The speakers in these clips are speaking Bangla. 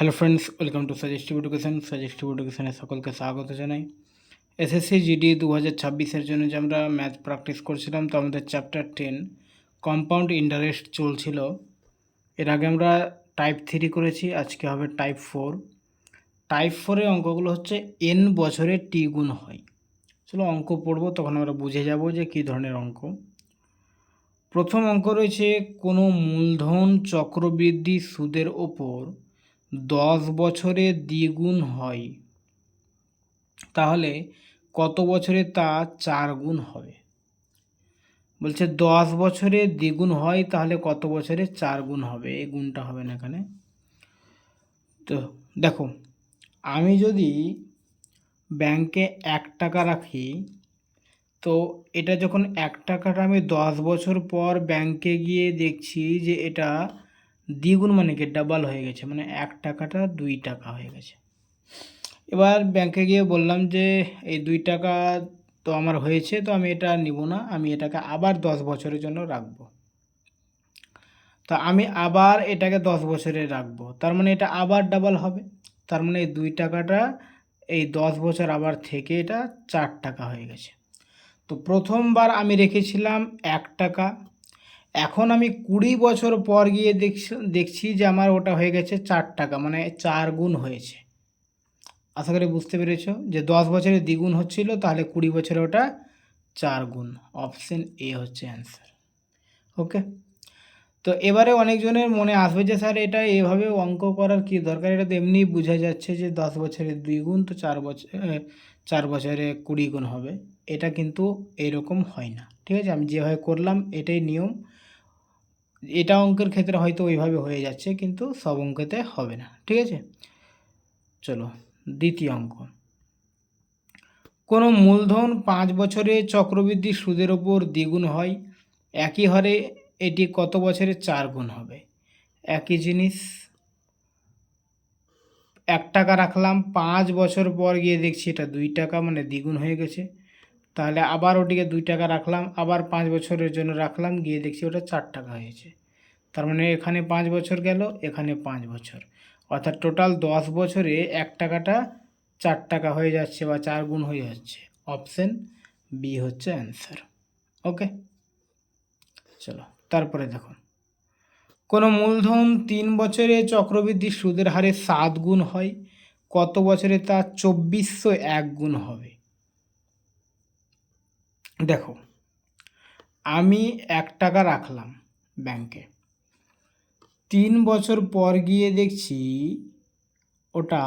Hello friends welcome to suggestive education suggestive এডুকেশনে সকলকে স্বাগত জানাই। এসএসসি জিডি দু হাজার ছাব্বিশের জন্য যে আমরা ম্যাথ প্র্যাকটিস করছিলাম, তো আমাদের চ্যাপ্টার টেন কম্পাউন্ড ইন্টারেস্ট চলছিল। এর আগে আমরা টাইপ থ্রি করেছি, আজকে হবে টাইপ ফোর টাইপ ফোরের অঙ্কগুলো হচ্ছে এন বছরে টি গুণ হয়। চলো অঙ্ক পড়ব, তখন আমরা বুঝে যাব যে কী ধরনের অঙ্ক। প্রথম অঙ্ক রয়েছে, কোনো মূলধন চক্রবৃদ্ধি সুদের ওপর দশ বছরে দ্বিগুণ হয়। তাহলে কত বছরে তা চার গুণ হবে? বলছে দশ বছরে দ্বিগুণ হয়, তাহলে কত বছরে চার গুণ হবে? এই গুণটা হবে না এখানে। তো দেখো, আমি যদি ব্যাংকে এক টাকা রাখি, তো এটা যখন এক টাকাটা আমি দশ বছর পর ব্যাংকে গিয়ে দেখছি যে এটা দ্বিগুণ মানে কি? ডাবল হয়ে গেছে। মানে এক টাকাটা দুই টাকা হয়ে গেছে। এবার ব্যাংকে গিয়ে বললাম যে, এই দুই টাকা তো আমার হয়েছে, তো আমি এটা নিব না। আমি এটাকে আবার দশ বছরের জন্য রাখব। তো আমি আবার এটাকে দশ বছরে রাখব। তার মানে এটা আবার ডাবল হবে। তার মানে এই দুই টাকাটা, এই দশ বছর আবার থেকে এটা চার টাকা হয়ে গেছে। তো প্রথমবার আমি রেখেছিলাম এক টাকা। এখন আমি কুড়ি বছর পর গিয়ে দেখছি দেখছি যে আমার ওটা হয়ে গেছে চার টাকা মানে চার গুণ হয়েছে। আশা করি বুঝতে পেরেছ যে দশ বছরে দ্বিগুণ হচ্ছিল, তাহলে কুড়ি বছরে ওটা চার গুণ। অপশন এ হচ্ছে অ্যান্সার ওকে তো এবারে অনেকজনের মনে আসবে যে স্যার এটা এভাবে অঙ্ক করার কি দরকার? এটা তো এমনি বোঝা যাচ্ছে যে দশ বছরে দুই গুণ তো চার বছর চার বছরে কুড়ি গুণ হবে। এটা কিন্তু এরকম হয় না। ঠিক আছে? আমি যেভাবে করলাম এটাই নিয়ম। এটা অঙ্কের ক্ষেত্রে হয়তো ওইভাবে হয়ে যাচ্ছে, কিন্তু সব অঙ্কেতে হবে না, ঠিক আছে? চলো, দ্বিতীয় অঙ্ক। কোনো মূলধন পাঁচ বছরে চক্রবৃদ্ধি সুদের ওপর দ্বিগুণ হয়, একই হারে এটি কত বছরে চার গুণ হবে? একই জিনিস, এক টাকা রাখলাম, পাঁচ বছর পর গিয়ে দেখছি এটা দুই টাকা মানে দ্বিগুণ হয়ে গেছে। তাহলে আবার ওটিকে দুই টাকা রাখলাম, আবার পাঁচ বছরের জন্য রাখলাম, গিয়ে দেখছি ওটা চার টাকা হয়েছে। তার মানে এখানে পাঁচ বছর গেল, এখানে পাঁচ বছর। অর্থাৎ টোটাল দশ বছরে এক টাকাটা চার টাকা হয়ে যাচ্ছে বা চার গুণ হয়ে যাচ্ছে। অপশন বি হচ্ছে অ্যান্সার। ওকে? চলো, তারপরে দেখো। কোনো মূলধন তিন বছরে চক্রবৃদ্ধি সুদের হারে সাত গুণ হয়, কত বছরে তা চব্বিশশো এক গুণ হবে? দেখো, আমি এক টাকা রাখলাম ব্যাংকে। তিন বছর পর গিয়ে দেখছি ওটা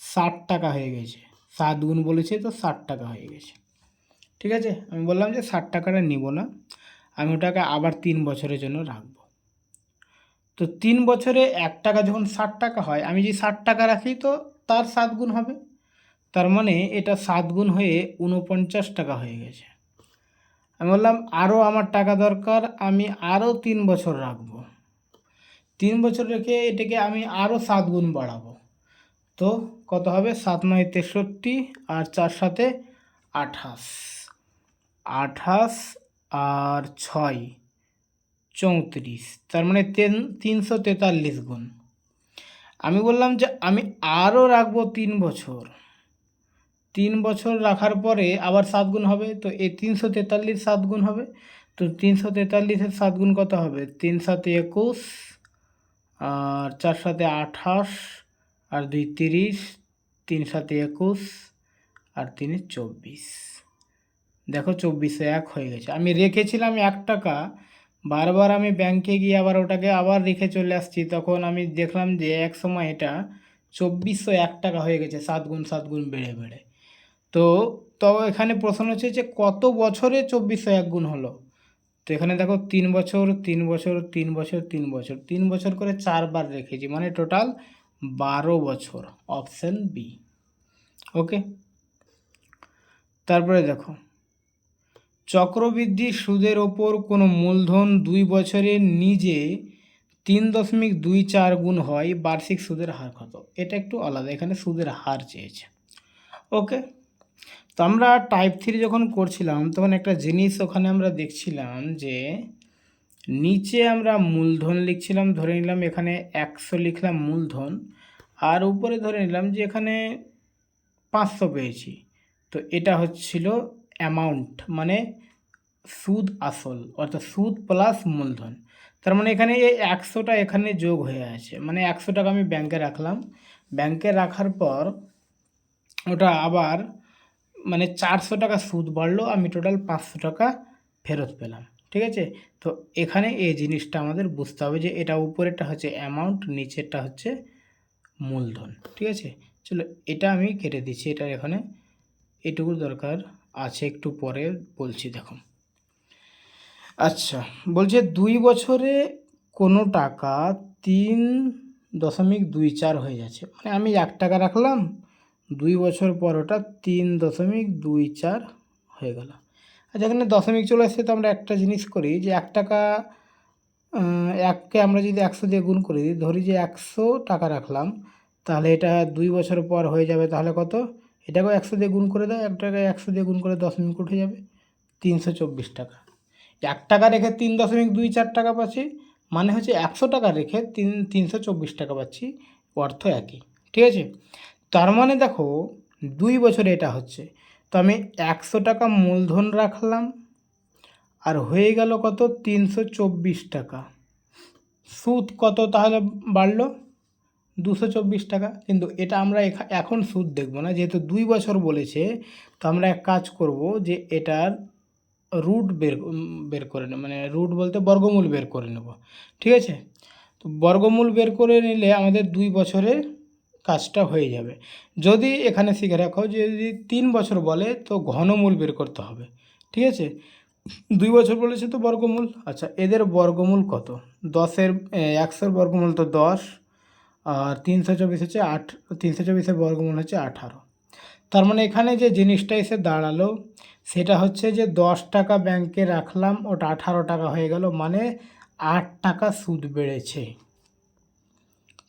ষাট টাকা হয়ে গেছে। সাত গুণ বলেছে তো ষাট টাকা হয়ে গেছে। ঠিক আছে? আমি বললাম যে ষাট টাকাটা নিব না, আমি ওটাকে আবার তিন বছরের জন্য রাখব। তো তিন বছরে এক টাকা যখন ষাট টাকা হয়, আমি যদি ষাট টাকা রাখি তো তার সাত গুণ হবে। তার মানে এটা সাত গুণ হয়ে উনপঞ্চাশ টাকা হয়ে গেছে। আমি বললাম আরও আমার টাকা দরকার, আমি আরও তিন বছর রাখব। তিন বছর রেখে এটাকে আমি আরও সাত গুণ বাড়াবো। তো কত হবে? সাত নয় তেষট্টি আর চার সাথে আঠাশ। আঠাশ আর ছয়, চৌত্রিশ। তার মানে তিন, তিনশো তেতাল্লিশ গুণ। আমি বললাম যে, আমি আরও রাখব তিন বছর। তিন বছর রাখার পরে আবার সাত গুণ হবে, তো এই তিনশো তেতাল্লিশ সাত গুণ হবে, তো তিনশো তেতাল্লিশের সাত গুণ কত হবে? তিন সাথে একুশ, আর চার সাথে আঠাশ, আর দুই তিরিশ, তিন সাথে একুশ, আর তিনে চব্বিশ। দেখো চব্বিশে এক হয়ে গেছে। আমি রেখেছিলাম এক টাকা, বারবার আমি ব্যাংকে গিয়ে আবার ওটাকে আবার রেখে চলে আসছি, তখন আমি দেখলাম যে এক সময় এটা চব্বিশশো এক টাকা হয়ে গেছে, সাত গুণ সাত গুণ বেড়ে বেড়ে। তো তো এখানে প্রশ্ন হচ্ছে যে কত বছরে চব্বিশশো এক গুণ হলো? তো এখানে দেখো তিন বছর তিন বছর তিন বছর তিন বছর তিন বছর করে চারবার রেখেছি মানে টোটাল বারো বছর অপশান বি ওকে তারপরে দেখো, চক্রবৃদ্ধি সুদের ওপর কোনো মূলধন দুই বছরে নিজে তিন দশমিক দুই চার গুণ হয়, বার্ষিক সুদের হার কত? এটা একটু আলাদা, এখানে সুদের হার চেয়েছে। ওকে তো আমরা টাইপ থ্রি যখন করছিলাম, তখন একটা জিনিস ওখানে আমরা দেখছিলাম যে, নিচে আমরা মূলধন লিখছিলাম, ধরে নিলাম এখানে একশো লিখলাম মূলধন, আর উপরে ধরে নিলাম যে এখানে পাঁচশো পেয়েছি। তো এটা হচ্ছিল অ্যামাউন্ট মানে সুদ আসল, অর্থাৎ সুদ প্লাস মূলধন। তার মানে এখানে এই একশোটা এখানে যোগ হয়ে আছে মানে একশো টাকা আমি ব্যাংকে রাখলাম। ব্যাংকে রাখার পর ওটা আবার মানে চারশো টাকা সুদ বাড়লো আমি টোটাল পাঁচশো টাকা ফেরত পেলাম, ঠিক আছে? তো এখানে এই জিনিসটা আমাদের বুঝতে হবে যে এটা উপরেরটা হচ্ছে অ্যামাউন্ট নিচেরটা হচ্ছে মূলধন, ঠিক আছে? চলো, এটা আমি কেটে দিচ্ছি এটা এখানে এটুকু দরকার আছে, একটু পরে বলছি, দেখো। আচ্ছা বলছে দুই বছরে কোনো টাকা তিন দশমিক দুই চার হয়ে যাচ্ছে মানে আমি এক টাকা রাখলাম দুই বছর পর ওটা তিন দশমিক দুই চার হয়ে গেল। আর যেখানে দশমিক চলে আসছে তো আমরা একটা জিনিস করি যে এক টাকা এককে আমরা যদি একশো দিয়ে গুণ করি ধরি যে একশো টাকা রাখলাম, তাহলে এটা দুই বছর পর হয়ে যাবে, তাহলে কত? এটাকেও একশো দিয়ে গুণ করে দাও, এক টাকায় একশো দিয়ে গুণ করে দশমিক উঠে যাবে, তিনশো চব্বিশ টাকা। এক টাকা রেখে তিন দশমিক দুই চার টাকা পাচ্ছি মানে হচ্ছে একশো টাকা রেখে তিন, তিনশো চব্বিশ টাকা পাচ্ছি, অর্থ একই। ঠিক আছে? তার মানে দেখো, দুই বছরে এটা হচ্ছে। তো আমি একশো টাকা মূলধন রাখলাম, আর হয়ে গেল কত? তিনশো চব্বিশ টাকা। সুদ কত তাহলে বাড়লো? দুশো চব্বিশ টাকা। কিন্তু এটা আমরা এখা- এখন সুদ দেখব না। যেহেতু দুই বছর বলেছে, তো আমরা এক কাজ করব যে এটার রুট বের বের করে নেব। মানে রুট বলতে বর্গমূল বের করে নেব। ঠিক আছে? তো বর্গমূল বের করে নিলে আমাদের দুই বছরে কাজটা হয়ে যাবে। যদি এখানে শিখে রাখো যে যদি তিন বছর বলে, তো ঘনমূল বের করতে হবে। ঠিক আছে? দুই বছর বলেছে তো বর্গমূল। আচ্ছা এদের বর্গমূল কত? দশের একশোর বর্গমূল তো দশ, আর তিনশো চব্বিশ হচ্ছে আট, তিনশো চব্বিশের বর্গমূল হচ্ছে আঠারো। তার মানে এখানে যে জিনিসটা এসে দাঁড়াল, সেটা হচ্ছে যে দশ টাকা ব্যাংকে রাখলাম, ওটা আঠারো টাকা হয়ে গেল মানে আট টাকা সুদ বেড়েছে।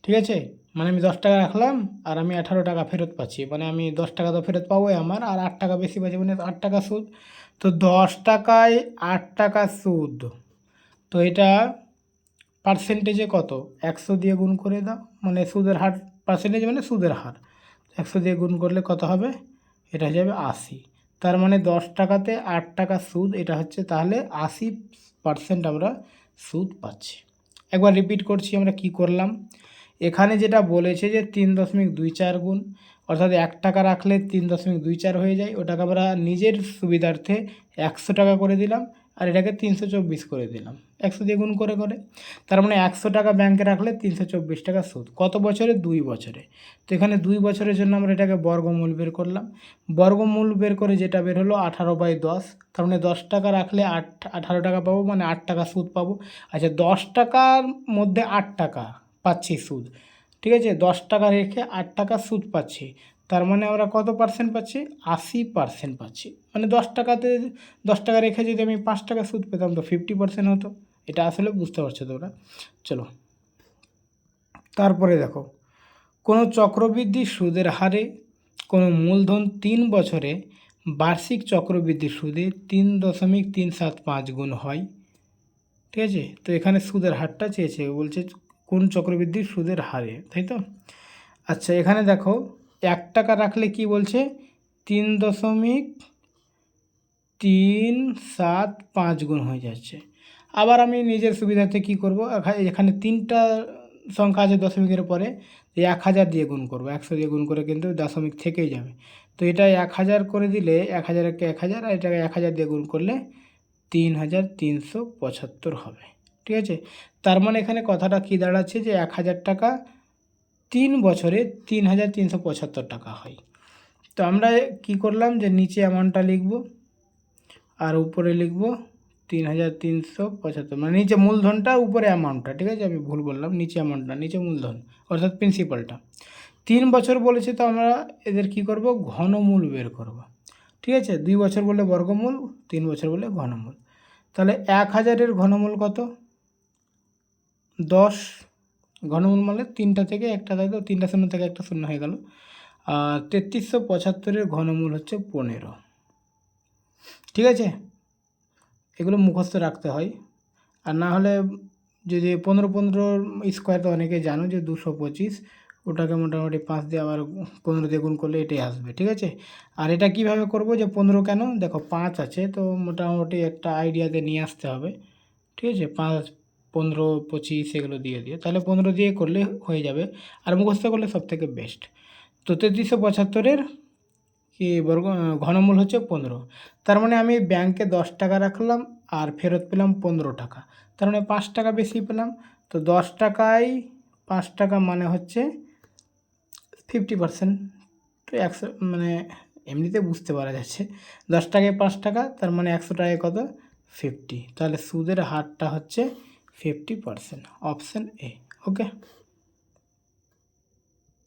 ঠিক আছে? মানে আমি দশ টাকা রাখলাম আর আমি আঠারো টাকা ফেরত পাচ্ছি। মানে আমি দশ টাকা তো ফেরত পাবোই আমার, আর আট টাকা বেশি পাচ্ছি মানে আট টাকা সুদ। তো দশ টাকায় আট টাকা সুদ। তো এটা পার্সেন্টেজে কত? একশো দিয়ে গুণ করে দাও। মানে সুদের হার পার্সেন্টেজ মানে সুদের হার। একশো দিয়ে গুণ করলে কত হবে? এটা হয়ে যাবে আশি। তার মানে দশ টাকাতে আট টাকা সুদ, এটা হচ্ছে তাহলে আশি পার্সেন্ট আমরা সুদ পাচ্ছি। একবার রিপিট করছি আমরা কি করলাম? এখানে যেটা বলেছে যে তিন দশমিক দুই চার গুণ, অর্থাৎ এক টাকা রাখলে তিন দশমিক দুই চার হয়ে যায়, ওটাকে আমরা নিজের সুবিধার্থে একশো টাকা করে দিলাম, আর এটাকে তিনশো চব্বিশ করে দিলাম। একশো দিয়ে গুণ করে করে। তার মানে একশো টাকা ব্যাংকে রাখলে তিনশো চব্বিশ টাকা সুদ কত বছরে? দুই বছরে। তো এখানে দুই বছরের জন্য আমরা এটাকে বর্গমূল বের করলাম। বর্গমূল বের করে যেটা বের হলো আঠারো বাই দশ। তার মানে দশ টাকা রাখলে আট, আঠারো টাকা পাবো মানে আট টাকা সুদ পাবো। আচ্ছা দশ টাকার মধ্যে আট টাকা পাচ্ছি সুদ। ঠিক আছে? দশ টাকা রেখে আট টাকা সুদ পাচ্ছি। তার মানে আমরা কত পার্সেন্ট পাচ্ছি? আশি পার্সেন্ট পাচ্ছি। মানে দশ টাকাতে, দশ টাকা রেখে যদি আমি পাঁচ টাকা সুদ পেতাম তো ফিফটি পার্সেন্ট হতো। এটা আসলে বুঝতে পারছ তোমরা? চলো। তারপরে দেখো। কোনো চক্রবৃদ্ধি সুদের হারে কোনো মূলধন তিন বছরে বার্ষিক চক্রবৃদ্ধি সুদে তিন দশমিক তিন সাত পাঁচ গুণ হয়। ঠিক আছে? তো এখানে সুদের হারটা চেয়েছে। বলছে কোন চক্রবৃদ্ধি সুদের হারে, তাই তো? আচ্ছা এখানে দেখো, এক টাকা রাখলে কি বলছে? তিন দশমিক তিন সাত পাঁচ গুণ হয়ে যাচ্ছে। আবার আমি নিজের সুবিধাতে কি করব? এখা- এখানে তিনটা সংখ্যা আছে দশমিকের পরে এক হাজার দিয়ে গুণ করব। একশো দিয়ে গুণ করে কিন্তু দশমিক থেকেই যাবে। তো এটা এক হাজার করে দিলে এক হাজারকে এক হাজার, আর এটাকে এক হাজার দিয়ে গুণ করলে তিন হাজার তিনশো পঁচাত্তর হবে। ঠিক আছে? তার মানে এখানে কথাটা কি দাঁড়াচ্ছে যে এক হাজার টাকা তিন বছরে তিন হাজার তিনশো পঁচাত্তর টাকা হয়। তো আমরা কি করলাম যে নিচে অ্যামাউন্টটা লিখব আর উপরে লিখব তিন হাজার তিনশো পঁচাত্তর। মানে নিচে মূলধনটা, উপরে অ্যামাউন্টটা ঠিক আছে? আমি ভুল বললাম, নিচে অ্যামাউন্টটা নিচে মূলধন, অর্থাৎ প্রিন্সিপালটা তিন বছর বলেছে তো আমরা এদের কি করব? ঘনমূল বের করব। ঠিক আছে? দুই বছর বলে বর্গমূল, তিন বছর বলে ঘনমূল। তাহলে এক হাজারের ঘনমূল কত? দশ ঘনমূল মানে তিনটা থেকে একটা তো তিনটা শূন্য থেকে একটা শূন্য হয়ে গেল। আর তেত্রিশশো পঁচাত্তরের ঘনমূল হচ্ছে পনেরো। ঠিক আছে? এগুলো মুখস্থ রাখতে হয়। আর না হলে যদি পনেরো পনেরো স্কোয়ার তো অনেকে জানো যে দুশো পঁচিশ, ওটাকে মোটামুটি পাঁচ দিয়ে আবার পনেরো দিয়ে গুণ করলে এটাই আসবে। ঠিক আছে? আর এটা কীভাবে করব যে পনেরো কেন? দেখো পাঁচ আছে, তো মোটামুটি একটা আইডিয়াতে নিয়ে আসতে হবে। ঠিক আছে? পাঁচ পনেরো, পঁচিশ এগুলো দিয়ে দিয়ে তাহলে পনেরো দিয়ে করলে হয়ে যাবে। আর মুখস্থ করলে সব থেকে বেস্ট তো তেত্রিশশো পঁচাত্তরের কি বর্গ, ঘনমূল হচ্ছে পনেরো। তার মানে আমি ব্যাংকে দশ টাকা রাখলাম আর ফেরত পেলাম পনেরো টাকা। তার মানে পাঁচ টাকা বেশি পেলাম। তো দশ টাকায় পাঁচ টাকা মানে হচ্ছে ফিফটি পার্সেন্ট তো একশো মানে এমনিতে বুঝতে পারা যাচ্ছে। দশ টাকায় পাঁচ টাকা, তার মানে একশো টাকায় কত? ফিফটি তাহলে সুদের হারটা হচ্ছে fifty percent option A okay